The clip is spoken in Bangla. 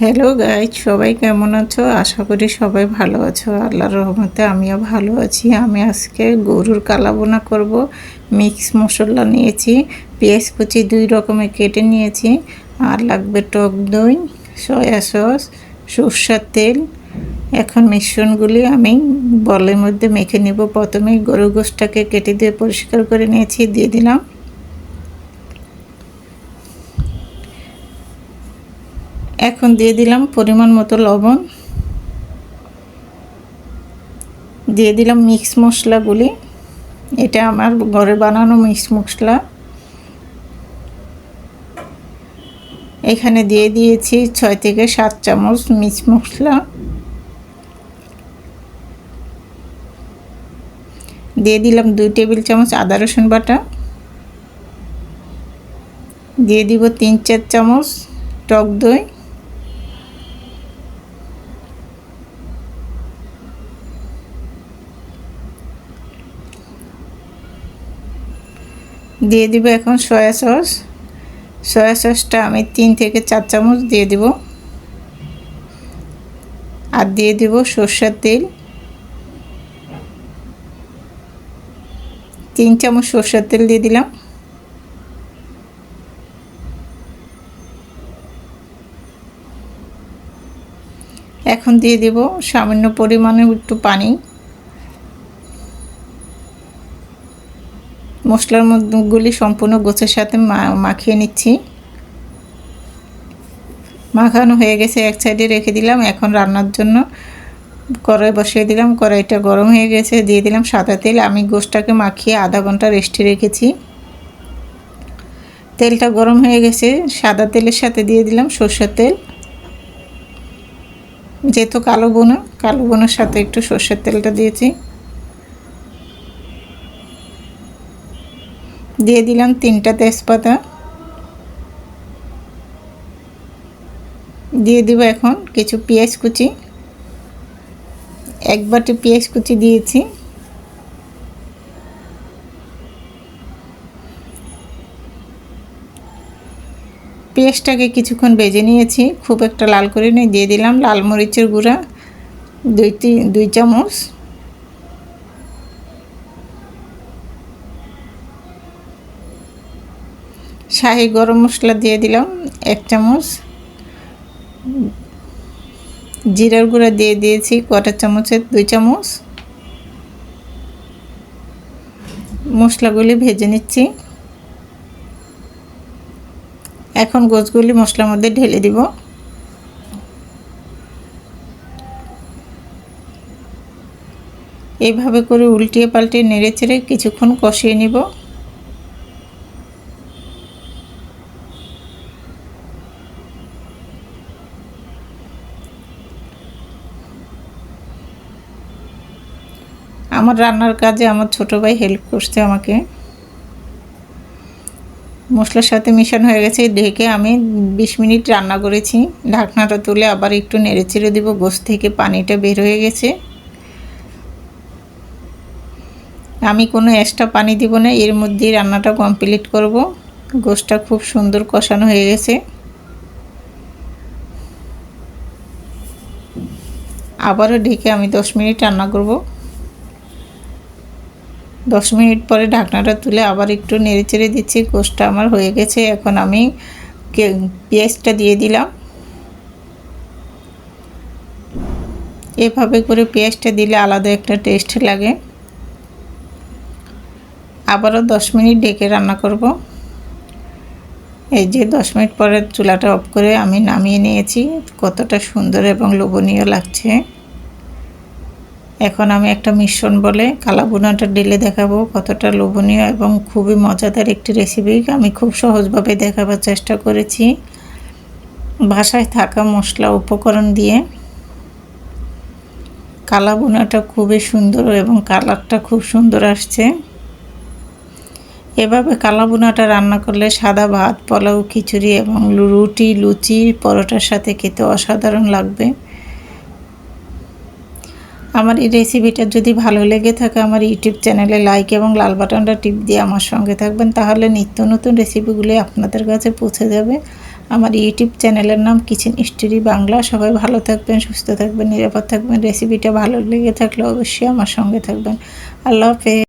হ্যালো গাইজ সবাই কেমন আছো? আশা করি সবাই ভালো আছো। আল্লাহর রহমতে আমিও ভালো আছি। আমি আজকে গরুর কালাবোনা করব। মিক্স মশলা নিয়েছি। পেঁয়াজ কুচি দুই রকমের কেটে নিয়েছি। আর লাগবে টক দই, সয়া সস, সর্ষার তেল। এখন মিশ্রণগুলি আমি বলের মধ্যে মেখে নিব। প্রথমে গরু গোষ্ঠটাকে কেটে দিয়ে পরিষ্কার করে নিয়েছি। দিয়ে দিলাম। এখন দিয়ে দিলাম পরিমাণ মতো লবণ। দিয়ে দিলাম মিক্স মশলাগুলি। এটা আমার ঘরে বানানো মিক্স মশলা। এখানে দিয়ে দিয়েছি ছয় থেকে সাত চামচ মিক্স মশলা। দিয়ে দিলাম দুই টেবিল চামচ আদা রসুন বাটা। দিয়ে দিব তিন চার চামচ টক দই। দিয়ে দিব এখন সয়া সস সয়া সসটা আমি তিন থেকে চার চামচ দিয়ে দিব। আর দিয়ে দিব সর্ষের তেল। তিন চামচ সর্ষের তেল দিয়ে দিলাম। এখন দিয়ে দেব সামান্য পরিমাণে একটু পানি। মশলার মধ্যগুলি সম্পূর্ণ গোছের সাথে মাখিয়ে নিচ্ছি। মাখানো হয়ে গেছে, এক সাইডে রেখে দিলাম। এখন রান্নার জন্য কড়াই বসিয়ে দিলাম। কড়াইটা গরম হয়ে গেছে, দিয়ে দিলাম সাদা তেল। আমি গোষ্ঠটাকে মাখিয়ে আধা ঘণ্টা রেস্টে রেখেছি। তেলটা গরম হয়ে গেছে, সাদা তেলের সাথে দিয়ে দিলাম সর্ষের তেল। যেহেতু কালো বোনা, কালো বোনার সাথে একটু সর্ষের তেলটা দিয়েছি। দিয়ে দিলাম তিনটা তেজপাতা। দিয়ে দিব এখন কিছু পেঁয়াজ কুচি। এক বাটি পেঁয়াজ কুচি দিয়েছি। পেঁয়াজটাকে কিছুক্ষণ বেজে নিয়েছি, খুব একটা লাল করে নিয়ে, দিয়ে দিলাম লাল মরিচের গুঁড়া, দুই দুই চামচ। শাহি গরম মশলা দিয়ে দিলাম, এক চামচ। জিরার গুঁড়া দিয়ে দিয়েছি কটা চামচের, দুই চামচ। মশলাগুলি ভেজে নিচ্ছি। এখন গোছগুলি মশলার মধ্যে ঢেলে দিব। এইভাবে করে উল্টিয়ে পাল্টিয়ে নেড়ে চেড়ে কিছুক্ষণ কষিয়ে নিব। আমার রান্নার কাজে আমার ছোট ভাই হেল্প করছে আমাকে। মশলার সাথে মিশানো হয়ে গেছে ঢেকে আমি বিশ মিনিট রান্না করেছি। ঢাকনাটা তুলে আবার একটু নেড়ে চেড়ে দেবো গোস থেকে পানিটা বের হয়ে গেছে। আমি কোনো এক্সট্রা পানি দিব না, এর মধ্যেই রান্নাটা কমপ্লিট করব। গোসটা খুব সুন্দর কষানো হয়ে গেছে। আবারও ঢেকে আমি দশ মিনিট রান্না করব। দশ মিনিট পরে ঢাকনাটা তুলে আবার একটু নেড়ে চেড়ে দিচ্ছি কোষটা আমার হয়ে গেছে। এখন আমি পেঁয়াজটা দিয়ে দিলাম। এভাবে করে পেঁয়াজটা দিলে আলাদা একটা টেস্ট লাগে। আবারও দশ মিনিট ডেকে রান্না করব। এই যে দশ মিনিট পরে চুলাটা অফ করে আমি নামিয়ে নিয়েছি। কতটা সুন্দর এবং লোভনীয় লাগছে। এখন আমি একটা মিশ্রণ বলে কালাবুনাটা ডেলে দেখাবো, কতটা লোভনীয় এবং খুবই মজাদার একটি রেসিপি আমি খুব সহজভাবে দেখাবার চেষ্টা করেছি। বাসায় থাকা মশলা উপকরণ দিয়ে কালাবুনাটা খুবই সুন্দর এবং কালারটা খুব সুন্দর আসছে। এভাবে কালাবুনাটা রান্না করলে সাদা ভাত, পোলাও, খিচুড়ি এবং রুটি, লুচি, পরোটার সাথে খেতে অসাধারণ লাগবে। আমার এই রেসিপিটা যদি ভালো লেগে থাকে, আমার ইউটিউব চ্যানেলে লাইক এবং লাল বাটনটা টিপ দিয়ে আমার সঙ্গে থাকবেন। তাহলে নিত্য নতুন রেসিপিগুলি আপনাদের কাছে পৌঁছে যাবে। আমার ইউটিউব চ্যানেলের নাম কিচেন স্টোরি বাংলা সবাই ভালো থাকবেন, সুস্থ থাকবেন, নিরাপদ থাকবেন। রেসিপিটা ভালো লেগে থাকলে অবশ্যই আমার সঙ্গে থাকবেন। আল্লাহ হাফেজ।